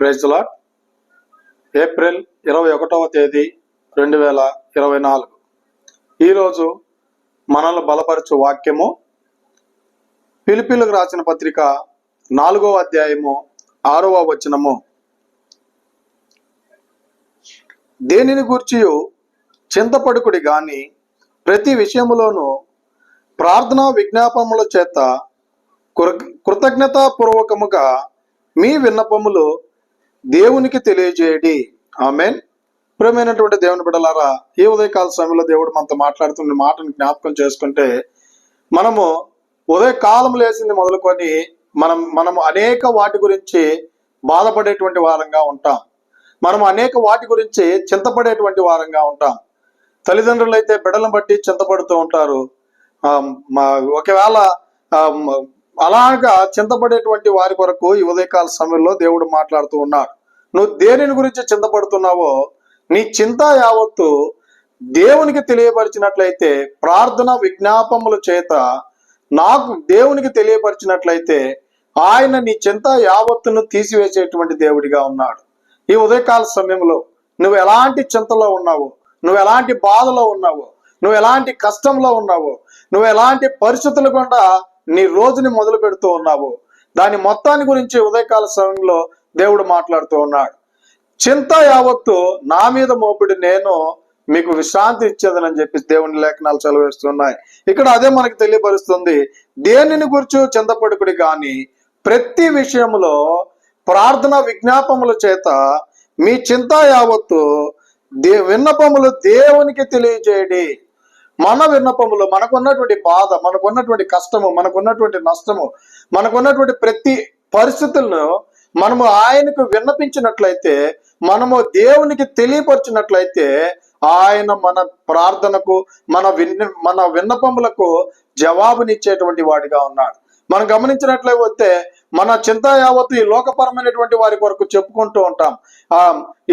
ప్రైజ్లా April ఇరవై ఒకటవ తేదీ రెండు వేల ఇరవై నాలుగు. ఈరోజు మనల్ని బలపరచు వాక్యము పిలిపిలకు రాసిన పత్రిక నాలుగవ అధ్యాయము ఆరవ వచనము. దేనిని గూర్చి చింతపడుకుడి గాని ప్రతి విషయములోనూ ప్రార్థనా విజ్ఞాపముల చేత కృ- కృతజ్ఞతాపూర్వకముగా మీ విన్నపములు దేవునికి తెలియజేయడి. ఆమెన్. ప్రియమైనటువంటి దేవుని బిడ్డలారా ఈ ఉదయకాల సమయంలో దేవుడు మనతో మాట్లాడుతున్న మాటను జ్ఞాపకం చేసుకుంటే మనము ఉదయకాలం లేచింది మొదలుకొని మనం మనము అనేక వాటి గురించి బాధపడేటువంటి వారంగా ఉంటాం. మనం అనేక వాటి గురించి చింతపడేటువంటి వారంగా ఉంటాం. తల్లిదండ్రులు అయితే బిడ్డలను బట్టి చింతపడుతూ ఉంటారు. మా- ఒకవేళ అలాగా చింతపడేటువంటి వారి కొరకు ఈ ఉదయకాల సమయంలో దేవుడు మాట్లాడుతూ ఉన్నాడు. నువ్వు దేనిని గురించి చింతపడుతున్నావో నీ చింత యావత్తు దేవునికి తెలియపరిచినట్లయితే ప్రార్థన విజ్ఞాపముల చేత నాకు దేవునికి తెలియపరిచినట్లయితే ఆయన నీ చింత యావత్తును తీసివేసేటువంటి దేవుడిగా ఉన్నాడు. ఈ ఉదయకాల సమయంలో నువ్వు ఎలాంటి చింతలో ఉన్నావు నువ్వు ఎలాంటి బాధలో ఉన్నావు నువ్వు ఎలాంటి కష్టంలో ఉన్నావు నువ్వు ఎలాంటి పరిస్థితులు గుండా నీ రోజుని మొదలు పెడుతూ ఉన్నావు దాని మొత్తాన్ని గురించి ఉదయకాల సమయంలో దేవుడు మాట్లాడుతూ ఉన్నాడు. చింత యావత్తు నా మీద మోపిడి నేను మీకు విశ్రాంతి ఇచ్చేదనని చెప్పి దేవుని లేఖనాలు చదివేస్తున్నాయి ఇక్కడ అదే మనకు తెలియపరుస్తుంది. దేనిని గురించి చింతపడుకుడి కానీ ప్రతి విషయంలో ప్రార్థన విజ్ఞాపముల చేత మీ చింత యావత్తు దే విన్నపములు దేవునికి తెలియజేయడి. మన విన్నపములు మనకున్నటువంటి బాధ మనకున్నటువంటి కష్టము మనకున్నటువంటి నష్టము మనకున్నటువంటి ప్రతి పరిస్థితులను మనము ఆయనకు విన్నపించినట్లయితే మనము దేవునికి తెలియపరిచినట్లయితే ఆయన మన ప్రార్థనకు మన విన్న మన విన్నపములకు జవాబునిచ్చేటువంటి వాడిగా ఉన్నాడు. మనం గమనించినట్లయితే మన చింత యావత్తు ఈ లోకపరమైనటువంటి వారి కొరకు చెప్పుకుంటూ ఉంటాం. ఆ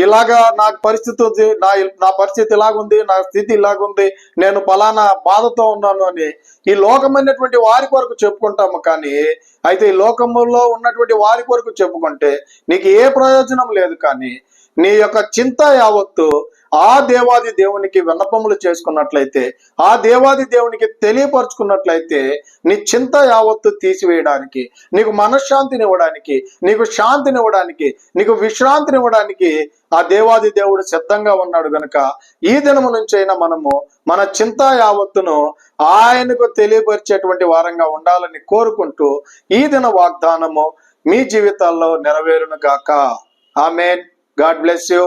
ఇలాగా నాకు పరిస్థితి ఉంది నా నా పరిస్థితి ఇలాగుంది నా స్థితి ఇలాగుంది నేను ఫలానా బాధతో ఉన్నాను అని ఈ లోకమైనటువంటి వారి కొరకు చెప్పుకుంటాము కానీ అయితే ఈ లోకములో ఉన్నటువంటి వారి కొరకు చెప్పుకుంటే నీకు ఏ ప్రయోజనం లేదు కానీ నీ యొక్క చింత యావత్తు ఆ దేవాది దేవునికి విన్నపములు చేసుకున్నట్లయితే ఆ దేవాది దేవునికి తెలియపరుచుకున్నట్లయితే నీ చింత యావత్తు తీసివేయడానికి నీకు మనశ్శాంతిని ఇవ్వడానికి నీకు శాంతిని ఇవ్వడానికి నీకు విశ్రాంతిని ఇవ్వడానికి ఆ దేవాది దేవుడు సిద్ధంగా ఉన్నాడు గనుక ఈ దినము నుంచైనా మనము మన చింత యావత్తును ఆయనకు తెలియపరిచేటువంటి వారంగా ఉండాలని కోరుకుంటూ ఈ దిన వాగ్దానము మీ జీవితాల్లో నెరవేరును గాక. ఆమెన్. God bless you.